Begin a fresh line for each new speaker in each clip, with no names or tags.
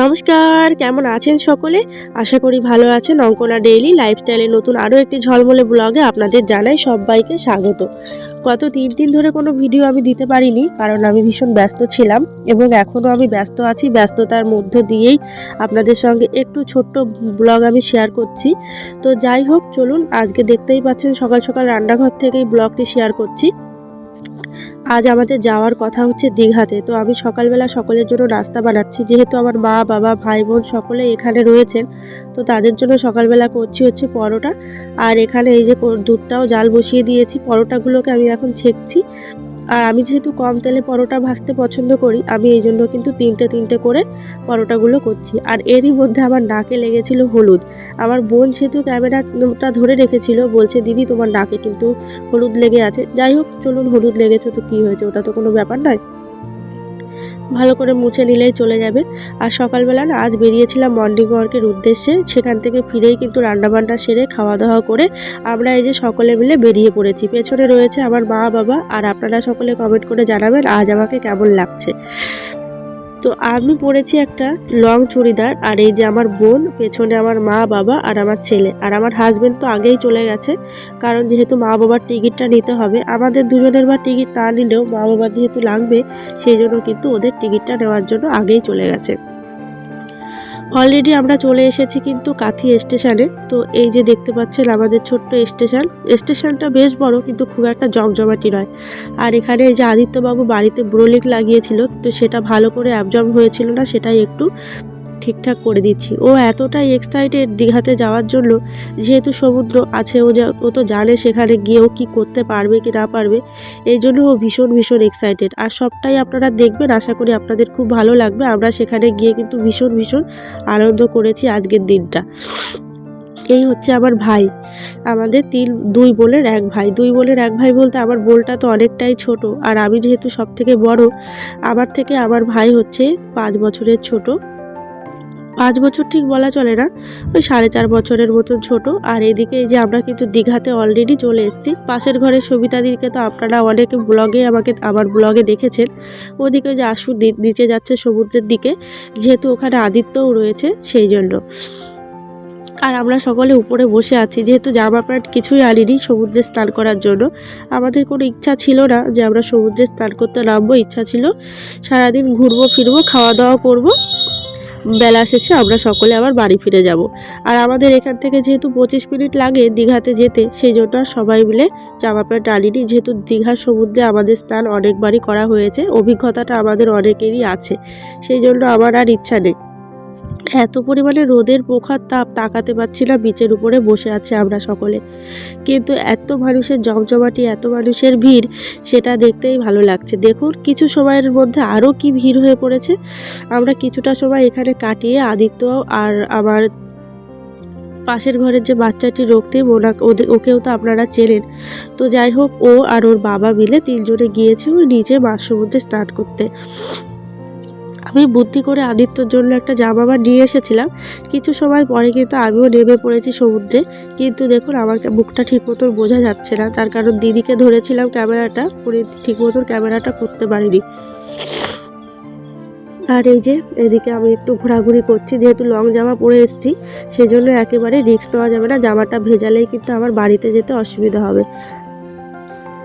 নমস্কার, কেমন আছেন সকলে? আশা করি ভালো আছেন। অঙ্কনা ডেইলি লাইফস্টাইলের নতুন আরও একটি ঝলমলে ব্লগে আপনাদের জানাই সবাইকে স্বাগত। গত তিন দিন ধরে কোনো ভিডিও আমি দিতে পারিনি, কারণ আমি ভীষণ ব্যস্ত ছিলাম এবং এখনও আমি ব্যস্ত আছি। ব্যস্ততার মধ্য দিয়েই আপনাদের সঙ্গে একটু ছোট্ট ব্লগ আমি শেয়ার করছি। তো যাই হোক, চলুন আজকে দেখতেই পাচ্ছেন সকাল সকাল রান্নাঘর থেকেই ব্লগটি শেয়ার করছি। আজ আমাদের যাওয়ার কথা হচ্ছে দীঘাতে। তো আমি সকালবেলা সকলের জন্য রাস্তা বানাচ্ছি। যেহেতু আমার মা, বাবা, ভাই, বোন সকলে এখানে রয়েছেন, তো তাদের জন্য সকালবেলা করছি হচ্ছে পরোটা। আর এখানে এই যে দুধটাও জাল বসিয়ে দিয়েছি। পরোটাগুলোকে আমি এখন ছেঁকছি। আর আমি যেহেতু কম তেলে পরোটা ভাজতে পছন্দ করি, আমি এই জন্য কিন্তু তিনটে তিনটে করে পরোটাগুলো করছি। আর এরই মধ্যে আমার নাকে লেগেছিল হলুদ। আমার বোন সেহেতু ক্যামেরাটা ধরে রেখেছিল, বলছে, দিদি, তোমার নাকে কিন্তু হলুদ লেগে আছে। যাই হোক, চলুন, হলুদ লেগেছে তো কী হয়েছে, ওটা তো কোনো ব্যাপার নয়। ভালো করে মুছে নিলেই চলে যাবে। আর সকালবেলা না আজ বেরিয়েছিলাম মর্নিং ওয়ার্কের উদ্দেশ্যে। সেখান থেকে ফিরেই কিন্তু রান্নাবান্না সেরে খাওয়া দাওয়া করে আমরা এই যে সকলে মিলে বেরিয়ে পড়েছি। পেছনে রয়েছে আমার মা, বাবা, আর আপনারা সকলে কমেন্ট করে জানাবেন আজ আমাকে কেমন লাগছে। তো আমি পরেছি একটা লং চুড়িদার আর এই যে আমার বোন, পেছনে আমার মা, বাবা আর আমার ছেলে। আর আমার হাজব্যান্ড তো আগেই চলে গেছে, কারণ যেহেতু মা বাবার টিকিটটা নিতে হবে, আমাদের দুজনের বা টিকিট না নিলেও মা বাবা যেহেতু লাগবে, সেই জন্য কিন্তু ওদের টিকিটটা নেওয়ার জন্য আগেই চলে গেছে। অলরেডি আমরা চলে এসেছি কিন্তু কাথি স্টেশনে। তো এই যে দেখতে পাচ্ছেন আমাদের ছোট্ট স্টেশন। স্টেশনটা বেশ বড় কিন্তু খুব একটা জমজমাটি নয়। আর এখানে এই যে আদিত্যবাবু বাড়িতে ব্রোলিক লাগিয়েছিল, তো সেটা ভালো করে অ্যাবজর্ব হয়েছিল না, সেটাই একটু ঠিকঠাক করে দিচ্ছি। ও এতটাই এক্সাইটেড দীঘাতে যাওয়ার জন্য, যেহেতু সমুদ্র আছে, ও যা, ও তো জানে সেখানে গিয়ে ও কী করতে পারবে কি না পারবে, এই জন্য ও ভীষণ ভীষণ এক্সাইটেড আর সবটাই আপনারা দেখবেন, আশা করি আপনাদের খুব ভালো লাগবে। আমরা সেখানে গিয়ে কিন্তু ভীষণ ভীষণ আনন্দ করেছি আজকের দিনটা। এই হচ্ছে আমার ভাই। আমাদের তিন, দুই বোনের এক ভাই। দুই বোনের এক ভাই বলতে আমার বোলটা তো অনেকটাই ছোট। আর আমি যেহেতু সব থেকে বড়, আমার থেকে আমার ভাই হচ্ছে পাঁচ বছরের ছোট। পাঁচ বছর ঠিক বলা চলে না। ওই সাড়ে চার বছরের মতন ছোট। আর এদিকে এই যে আমরা কিন্তু দীঘাতে অলরেডি চলে এসেছি। পাশের ঘরের সবিতা দিদিকে তো আপনারা অনেকে ব্লগে আমাকে, আমার ব্লগে দেখেছেন। ওদিকে যে দি- নিচে যাচ্ছে সমুদ্রের দিকে। যেহেতু ওখানে আদিত্যও রয়েছে, সেই জন্য। আর আমরা সকলে উপরে বসে আছি। যেহেতু জামা প্যান্ট কিছুই আনিনি সমুদ্রে স্নান করার জন্য। আমাদের কোনো ইচ্ছা ছিল না যে আমরা সমুদ্রে স্নান করতে নামবো। ইচ্ছা ছিল সারাদিন ঘুরবো, ফিরবো খাওয়া দাওয়া করব। বেলা শেষে আমরা সকলে আবার বাড়ি ফিরে যাব। আর আমাদের এখান থেকে যেহেতু পঁচিশ মিনিট লাগে দীঘাতে যেতে, সেই জন্য সবাই মিলে জামা প্যান্ট আনিনি যেহেতু দীঘার সমুদ্রে আমাদের স্নান অনেকবারই করা হয়েছে, অভিজ্ঞতাটা আমাদের অনেকেরই আছে। সেই জন্য আমার আর ইচ্ছা নেই। এত পরিমাণে রোদের প্রখার তাপ তাকাতে পারছি না, বিচের উপরে বসে আছে আমরা সকলে। কিন্তু এত মানুষের জমজমাটি, এত মানুষের ভিড়, সেটা দেখতেই ভালো লাগছে। দেখুন, কিছু সময়ের মধ্যে আরও কি ভিড় হয়ে পড়েছে। আমরা কিছুটা সময় এখানে কাটিয়ে আদিত্য আর আমার পাশের ঘরের যে বাচ্চাটি রক্তিম ওনা ওকেও তো আপনারা চেনেন। তো যাই হোক, ও আর ওর বাবা মিলে তিনজনে গিয়েছে ওই নিচে মাছ সমুদ্রে স্নান করতে। আমি বুদ্ধি করে আদিত্যর জন্য একটা জামা আবার নিয়ে এসেছিলাম, কিছু সময় পরে কিন্তু আমিও নেমে পড়েছি সমুদ্রে। কিন্তু দেখুন, আমার মুখটা ঠিক মতন বোঝা যাচ্ছে না। তার কারণ দিদিকে ধরেছিলাম ক্যামেরাটা, উনি ঠিক মতন ক্যামেরাটা করতে পারিনি। আর এই যে, এদিকে আমি একটু ঘোরাঘুরি করছি, যেহেতু লং জামা পরে এসেছি সেই জন্য একেবারে রিস্ক দেওয়া যাবে না। জামাটা ভেজালেই কিন্তু আমার বাড়িতে যেতে অসুবিধা হবে।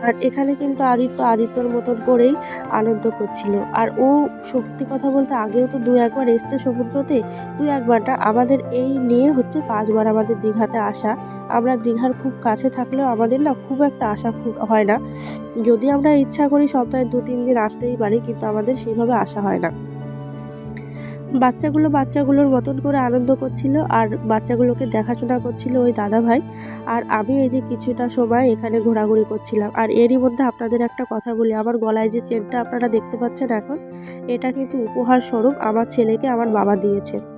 আর এখানে কিন্তু আদিত্য আদিত্যর মতন করেই আনন্দ করছিল। আর ও সত্যি কথা বলতে আগেও তো দু একবার এসছে সমুদ্রতে দু একবারটা আমাদের এই নিয়ে হচ্ছে পাঁচবার আমাদের দীঘাতে আসা। আমরা দীঘার খুব কাছে থাকলেও আমাদের না খুব একটা আশা খুব হয় না। যদি আমরা ইচ্ছা করি সপ্তাহে দু তিন দিন আসতেই পারি, কিন্তু আমাদের সেইভাবে আসা হয় না। বাচ্চাগুলো বাচ্চাগুলোর মতন করে আনন্দ করছিল আর বাচ্চাগুলোকে দেখাশোনা করছিল ওই দাদা ভাই আর আমি এই যে কিছুটা সময় এখানে ঘোরাঘুরি করছিলাম। আর এরই মধ্যে আপনাদের একটা কথা বলি, আমার গলায় যে চেনটা আপনারা দেখতে পাচ্ছেন এখন, এটা কিন্তু উপহার স্বরূপ আমার ছেলেকে আমার বাবা দিয়েছে।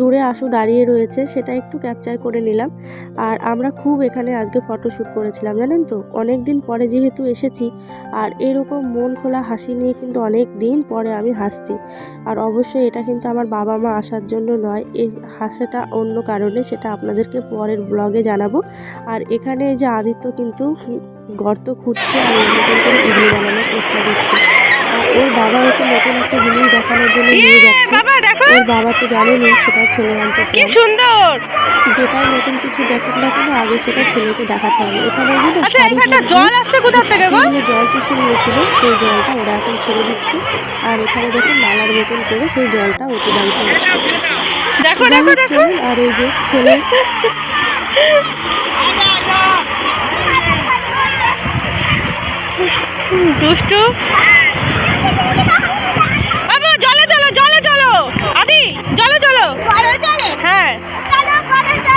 দূরে আশু দাঁড়িয়ে রয়েছে, সেটা একটু ক্যাপচার করে নিলাম। আর আমরা খুব এখানে আজকে ফটোশ্যুট করেছিলাম, জানেন তো? অনেক দিন পরে যেহেতু এসেছি, আর এরকম মন খোলা হাসি নিয়ে কিন্তু অনেক দিন পরে আমি হাসছি। আর অবশ্যই এটা কিন্তু আমার বাবা মা আসার জন্য নয়, এই হাসাটা অন্য কারণে, সেটা আপনাদেরকে পরের ব্লগে জানাব। আর এখানে যে আদিত্য কিন্তু গর্ত খুঁজছে আর মতন করে ইডলি বানানোর চেষ্টা করছে। ওর বাবা ওকে নতুন একটা জিনিস দেখানোর জন্য নিয়ে যাচ্ছে।
দেখো।
ওর বাবা তো জানেনি সেটা ছেলে আনতে
কি সুন্দর।
যেটাই নতুন কিছু দেখুক না কেন আগে সেটা ছেলেকে দেখাতে হবে। এখানে যে না
আচ্ছা
শাড়ি
জল আসছে কোথা থেকে গো?
জল চুষে নিয়েছিল সেই জলটা ওরা এখন ছেড়ে দিচ্ছে। আর এখানে দেখুন নালার মতন করে সেই জলটা ওতে বাড়িতে যাচ্ছে
দেখো দেখো দেখো।
আর এই যে ছেলে।
দুষ্টু বাবু জলে চলো জলে চলো আদি জলে চলো হ্যাঁ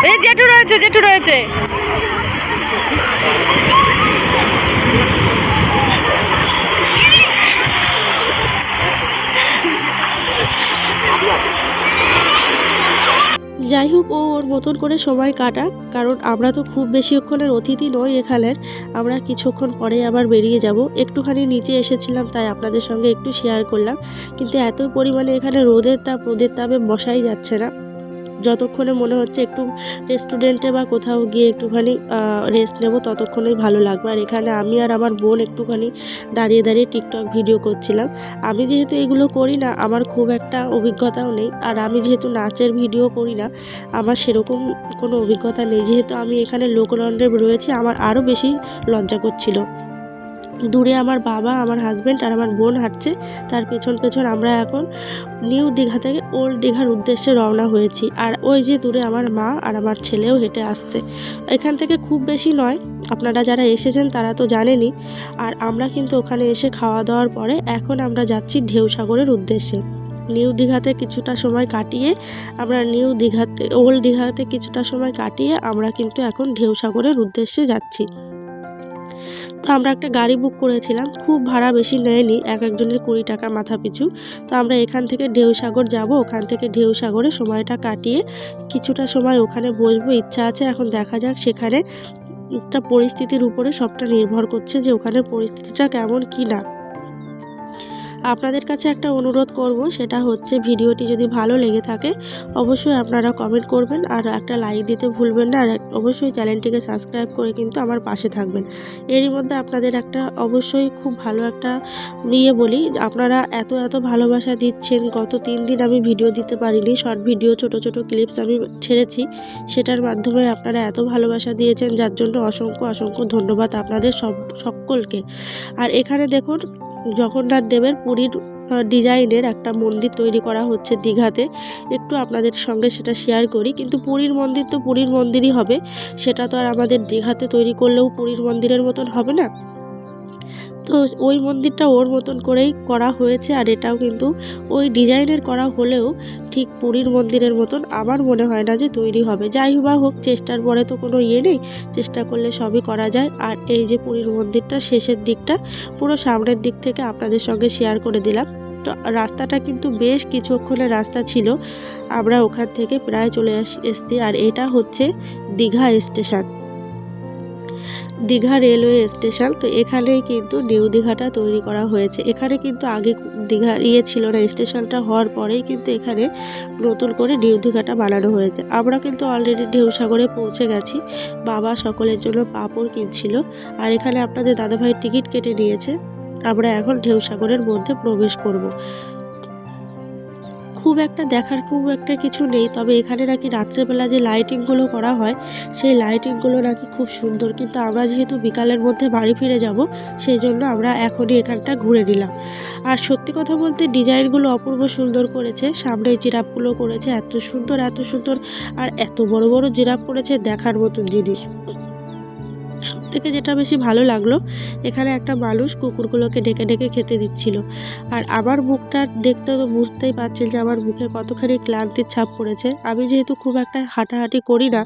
এই জেঠু রয়েছে, জেঠু রয়েছে।
যাই হোক, ও ওর মতন করে সময় কাটাক, কারণ আমরা তো খুব বেশিক্ষণের অতিথি নই এখানের আমরা কিছুক্ষণ পরে আবার বেরিয়ে যাব। একটুখানি নিচে এসেছিলাম, তাই আপনাদের সঙ্গে একটু শেয়ার করলাম। কিন্তু এত পরিমাণে এখানে রোদের তাপ, রোদের তাপে বসাই যাচ্ছে না। যতক্ষণে মনে হচ্ছে একটু রেস্টুরেন্টে বা কোথাও গিয়ে একটুখানি রেস্ট নেব, ততক্ষণেই ভালো লাগবে। আর এখানে আমি আর আমার বোন একটুখানি দাঁড়িয়ে দাঁড়িয়ে টিকটক ভিডিও করছিলাম। আমি যেহেতু এগুলো করি না, আমার খুব একটা অভিজ্ঞতাও নেই। আর আমি যেহেতু নাচের ভিডিও করি না, আমার সেরকম কোনো অভিজ্ঞতা নেই। যেহেতু আমি এখানে লোকরণ্ডে রয়েছি, আমার আরও বেশি লজ্জা করছিল। দূরে আমার বাবা, আমার হাজব্যান্ড আর আমার বোন হাঁটছে। তার পেছন পেছন আমরা এখন নিউ দীঘা থেকে ওল্ড দীঘার উদ্দেশ্যে রওনা হয়েছি। আর ওই যে দূরে আমার মা আর আমার ছেলেও হেঁটে আসছে। এখান থেকে খুব বেশি নয়, আপনারা যারা এসেছেন তারা তো জানেনই। আর আমরা কিন্তু ওখানে এসে খাওয়া দাওয়ার পরে এখন আমরা যাচ্ছি ঢেউ সাগরের উদ্দেশ্যে। নিউ দীঘাতে কিছুটা সময় কাটিয়ে আমরা নিউ দীঘাতে ওল্ড দীঘাতে কিছুটা সময় কাটিয়ে আমরা কিন্তু এখন ঢেউসাগরের উদ্দেশ্যে যাচ্ছি। তো আমরা একটা গাড়ি বুক করেছিলাম, খুব ভাড়া বেশি নেয়নি, এক একজনের কুড়ি টাকা মাথা পিছু তো আমরা এখান থেকে ঢেউসাগর যাব, ওখান থেকে ঢেউসাগরে সময়টা কাটিয়ে কিছুটা সময় ওখানে বসবো, ইচ্ছা আছে এখন দেখা যাক সেখানে একটা পরিস্থিতির উপরে সবটা নির্ভর করছে যে ওখানে পরিস্থিতিটা কেমন কি না। আপনাদের কাছে একটা অনুরোধ করব, সেটা হচ্ছে ভিডিওটি যদি ভালো লেগে থাকে, অবশ্যই আপনারা কমেন্ট করবেন আর একটা লাইক দিতে ভুলবেন না, আর অবশ্যই চ্যানেলটিকে সাবস্ক্রাইব করে কিন্তু আমার পাশে থাকবেন। এরই মধ্যে আপনাদের একটা অবশ্যই খুব ভালো একটা ইয়ে বলি, আপনারা এত এত ভালোবাসা দিচ্ছেন, গত তিন দিন আমি ভিডিও দিতে পারিনি শর্ট ভিডিও ছোট ছোট ক্লিপস আমি ছেড়েছি, সেটার মাধ্যমে আপনারা এত ভালোবাসা দিয়েছেন, যার জন্য অসংখ্য অসংখ্য ধন্যবাদ আপনাদের সব, সকলকে। আর এখানে দেখুন জগন্নাথ দেবের পুরীর ডিজাইনের একটা মন্দির তৈরি করা হচ্ছে দীঘাতে। একটু আপনাদের সঙ্গে সেটা শেয়ার করি। কিন্তু পুরীর মন্দির তো পুরীর মন্দিরই হবে। সেটা তো আর আমাদের দীঘাতে তৈরি করলেও পুরীর মন্দিরের মতন হবে না? তো ওই মন্দিরটা ওর মতন করেই করা হয়েছে আর এটাও কিন্তু ওই ডিজাইনের করা হলেও ঠিক পুরীর মন্দিরের মতন আমার মনে হয় না যে তৈরি হবে। যাই বা হোক, চেষ্টার পরে তো কোনো ইয়ে নেই, চেষ্টা করলে সবই করা যায়। আর এই যে পুরীর মন্দিরটা, শেষের দিকটা, পুরো সামনের দিক থেকে আপনাদের সঙ্গে শেয়ার করে দিলাম। তো রাস্তাটা কিন্তু বেশ কিছুক্ষণের রাস্তা ছিল। আমরা ওখান থেকে প্রায় চলে এসছি। আর এটা হচ্ছে Digha station. Digha railway station. তো এখানেই কিন্তু নিউ দীঘাটা তৈরি করা হয়েছে। এখানে কিন্তু আগে দীঘা ইয়ে ছিল না স্টেশনটা হওয়ার পরেই কিন্তু এখানে নতুন করে নিউ দীঘাটা বানানো হয়েছে। আমরা কিন্তু অলরেডি ঢেউসাগরে পৌঁছে গেছি। বাবা সকলের জন্য পাঁপড় কিনছিল। আর এখানে আপনাদের দাদাভাই টিকিট কেটে নিয়েছে। আমরা এখন ঢেউসাগরের মধ্যে প্রবেশ করব। খুব একটা দেখার খুব একটা কিছু নেই, তবে এখানে নাকি রাত্রেবেলা যে লাইটিংগুলো করা হয়, সেই লাইটিংগুলো নাকি খুব সুন্দর। কিন্তু আমরা যেহেতু বিকালের মধ্যে বাড়ি ফিরে যাব, সেই জন্য আমরা এখনই এখানটা ঘুরে নিলাম। আর সত্যি কথা বলতে ডিজাইনগুলো অপূর্ব সুন্দর করেছে, সামনে জিরাফগুলো করেছে, এত সুন্দর এত সুন্দর, আর এত বড় বড় জিরাফ করেছে দেখার মতন জিনিস। থেকে যেটা বেশি ভালো লাগল, এখানে একটা মানুষ কুকুরগুলোকে ডেকে ডেকে খেতে দিচ্ছিল। আর আমার মুখটা দেখতে তো বুঝতেই পারছেন যে আমার মুখে কতখানি ক্লান্তির ছাপ পড়েছে। আমি যেহেতু খুব একটা হাঁটাহাঁটি করি না,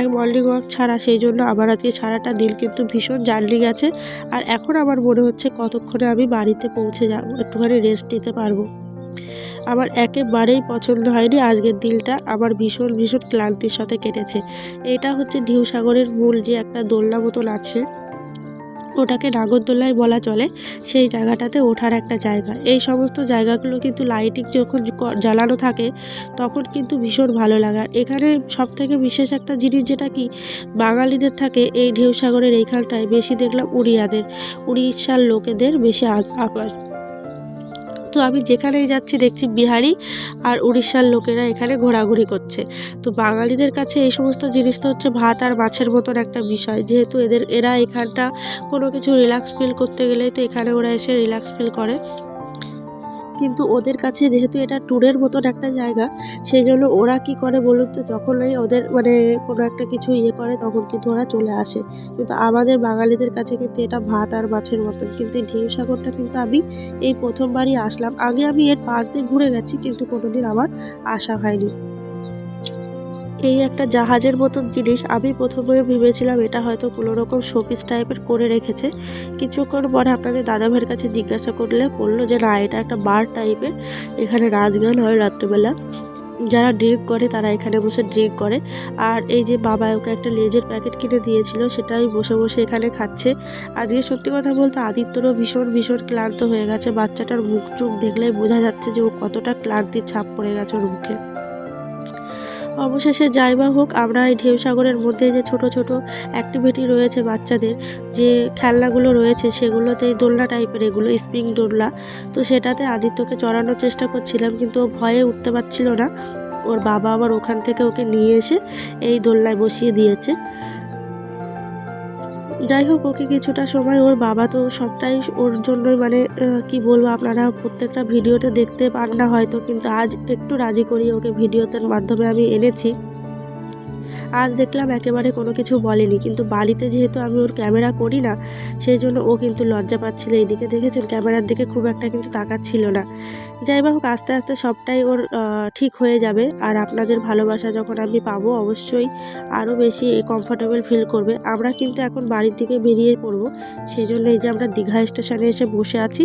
এক মর্নিং ওয়াক ছাড়া, সেই জন্য আমার আজকে সারাটা দিন কিন্তু ভীষণ জার্নি গেছে। আর এখন আমার মনে হচ্ছে কতক্ষণে আমি বাড়িতে পৌঁছে যাব, একটুখানি রেস্ট নিতে পারব। আমার একেবারেই পছন্দ হয়নি। আজকের দিনটা আমার ভীষণ ভীষণ ক্লান্তির সাথে কেটেছে। এটা হচ্ছে ঢেউ সাগরের মূল যে একটা দোলনা মতন আছে। ওটাকে নাগরদোল্লাই বলা চলে। সেই জায়গাটাতে ওঠার একটা জায়গা। এই সমস্ত জায়গাগুলো কিন্তু লাইটিং যখন জ্বালানো থাকে, তখন কিন্তু ভীষণ ভালো লাগে। এখানে সব থেকে বিশেষ একটা জিনিস যেটা কি, বাঙালিদের থাকে এই ঢেউ সাগরের এইখানটায় বেশি দেখলাম উড়িয়াদের। উড়িষ্যার লোকেদের বেশি আ- আবাস তো আমি যেখানেই যাচ্ছি দেখছি বিহারি আর উড়িষ্যার লোকেরা এখানে ঘোরাঘুরি করছে। তো বাঙালিদের কাছে এই সমস্ত জিনিস তো হচ্ছে ভাত আর মাছের মতন একটা বিষয়। যেহেতু এদের, এরা এখানটা কোনো কিছু রিল্যাক্স ফিল করতে গেলেই তো এখানে ওরা এসে রিল্যাক্স ফিল করে। কিন্তু ওদের কাছে যেহেতু এটা ট্যুরের মতন একটা জায়গা, সেই জন্য ওরা কি করে বলুন তো, যখনই ওদের মানে কোনো একটা কিছু ইয়ে করে তখন কিন্তু ওরা চলে আসে। কিন্তু আমাদের বাঙালিদের কাছে কিন্তু এটা ভাত আর মাছের মতন। কিন্তু এই ঢেউ সাগরটা কিন্তু আমি এই প্রথমবারই আসলাম। আগে আমি এর পাশ দিয়ে ঘুরে গেছি, কিন্তু কোনোদিন আমার আসা হয়নি। এই একটা জাহাজের মতন জিনিস আমি প্রথমে ভেবেছিলাম, এটা হয়তো কোনো রকম শোপিস টাইপের করে রেখেছে। কিছুক্ষণ পরে আপনাদের দাদা ভাইয়ের কাছে জিজ্ঞাসা করলে বলল যে, না, এটা একটা বার টাইপের। এখানে নাচ গান হয় রাত্রিবেলা। যারা ড্রিঙ্ক করে তারা এখানে বসে ড্রিঙ্ক করে। আর এই যে বাবা ওকে একটা লেজের প্যাকেট কিনে দিয়েছিল সেটাই বসে বসে এখানে খাচ্ছে। আজকে সত্যি কথা বলতে আদিত্যরও ভীষণ ভীষণ ক্লান্ত হয়ে গেছে। বাচ্চাটার মুখ চুখ দেখলেই বোঝা যাচ্ছে যে ও কতটা ক্লান্তির ছাপ পড়ে গেছে ওর মুখে। অবশেষে যাই বা হোক, আমরা এই ঢেউ সাগরের মধ্যে যে ছোট ছোট অ্যাক্টিভিটি রয়েছে বাচ্চাদের, যে খেলনাগুলো রয়েছে সেগুলোতে দোলনা টাইপের এগুলো স্প্রিং দোলনা, তো সেটাতে আদিত্যকে চড়ানোর চেষ্টা করছিলাম কিন্তু ও ভয়ে উঠতে পারছিল না। ওর বাবা আবার ওখান থেকে ওকে নিয়ে এসে এই দোলনায় বসিয়ে দিয়েছে। যাই হোক, ওকে কিছুটা সময় ওর বাবা তো সবটাই ওর জন্যই মানে কি বলব, আপনারা প্রত্যেকটা ভিডিওতে দেখতে পান না হয়তো, কিন্তু আজ একটু রাজি করি ওকে ভিডিওতে মাধ্যমে আমি এনেছি। আজ দেখলাম একেবারে কোনো কিছু বলেনি, কিন্তু বাড়িতে যেহেতু আমি ওর ক্যামেরা করি না, সেই জন্য ও কিন্তু লজ্জা পাচ্ছিল এইদিকে। দেখেছেন, ক্যামেরার দিকে খুব একটা কিন্তু তাকাচ্ছিল না। যাই হোক, আস্তে আস্তে সবটাই ওর ঠিক হয়ে যাবে। আর আপনাদের ভালোবাসা যখন আমি পাবো, অবশ্যই আরও বেশি কমফোর্টেবল ফিল করবে। আমরা কিন্তু এখন বাড়ির দিকে বেরিয়ে পড়ব, সেই জন্য এই যে আমরা দীঘা স্টেশনে এসে বসে আছি।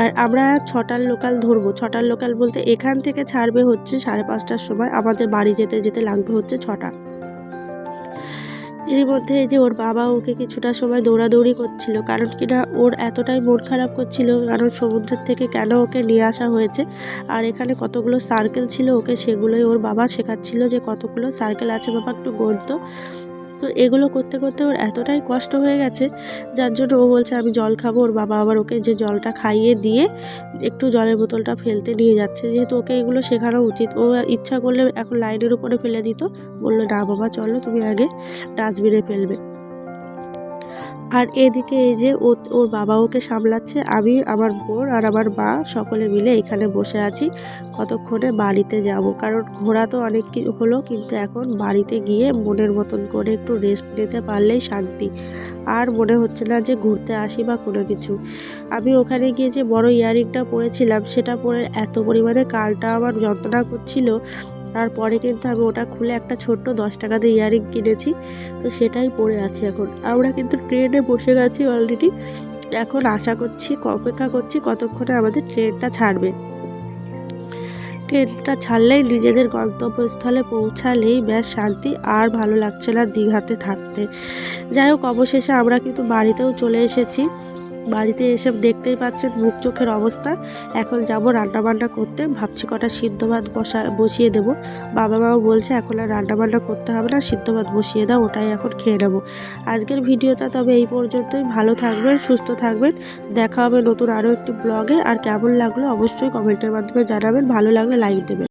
আর আমরা ছটার লোকাল ধরবো। ছটার লোকাল বলতে এখান থেকে ছাড়বে হচ্ছে সাড়ে পাঁচটার সময়। আমাদের বাড়ি যেতে যেতে লাগবে হচ্ছে ছটা। এরই মধ্যে যে ওর বাবা ওকে কিছুটা সময় দৌড়াদৌড়ি করছিল, কারণ কিনা ওর এতটাই মন খারাপ করছিল, কারণ সমুদ্রের থেকে কেন ওকে নিয়ে আসা হয়েছে, আর এখানে কতগুলো সার্কেল ছিল ওকে সেগুলোই ওর বাবা শেখাচ্ছিল যে কতগুলো সার্কেল আছে। বাবা একটু গণতো তো এগুলো করতে করতে ওর এতটাই কষ্ট হয়ে গেছে, যার জন্য ও বলছে, আমি জল খাব। ওর বাবা আবার ওকে যে জলটা খাইয়ে দিয়ে একটু জলের বোতলটা ফেলতে নিয়ে যাচ্ছে। যেহেতু ওকে এগুলো শেখানো উচিত, ও ইচ্ছা করলে এখন লাইনের উপরে ফেলে দিত। বলল, না বাবা, চলো তুমি আগে ডাস্টবিনে ফেলবে। আর এদিকে এই যে ওর বাবা ওকে সামলাচ্ছে, আমি, আমার বোন আর আমার মা সকলে মিলে এখানে বসে আছি। কতক্ষণে বাড়িতে যাব? কারণ ঘোরা তো অনেক হলো, কিন্তু এখন বাড়িতে গিয়ে মনের মতন করে একটু রেস্ট নিতে পারলেই শান্তি। আর মনে হচ্ছে না যে ঘুরতে আসি বা কোনো কিছু। আমি ওখানে গিয়ে যে বড় ইয়াররিংটা পরেছিলাম, সেটা পরে এত পরিমাণে কালটা আমার যন্ত্রণা করছিল তারপরে কিন্তু আমি ওটা খুলে একটা ছোট্ট দশ টাকাতে ইয়াররিং কিনেছি, তো সেটাই পরে আছি এখন। আমরা কিন্তু ট্রেনে বসে গেছি অলরেডি এখন আশা করছি, অপেক্ষা করছি কতক্ষণে আমাদের ট্রেনটা ছাড়বে। ট্রেনটা ছাড়লেই নিজেদের গন্তব্যস্থলে পৌঁছালেই ব্যাস শান্তি, আর ভালো লাগছে না দীঘাতে থাকতে। যাই হোক, অবশেষে আমরা কিন্তু বাড়িতেও চলে এসেছি। বাড়িতে এসে দেখতেই পাচ্ছেন মুখ চোখের অবস্থা। এখন যাব রান্না বান্না করতে। ভাবছি কটা সিদ্ধ ভাত বসা বসিয়ে দেবো। বাবা মাও বলছে, এখন আর রান্না বান্না করতে হবে না, সিদ্ধ ভাত বসিয়ে দাও, ওটাই এখন খেয়ে নেব। আজকের ভিডিওটা তবে এই পর্যন্তই। ভালো থাকবেন, সুস্থ থাকবেন। দেখা হবে নতুন আরও একটি ব্লগে। আর কেমন লাগল অবশ্যই কমেন্টের মাধ্যমে জানাবেন। ভালো লাগলে লাইক দেবেন।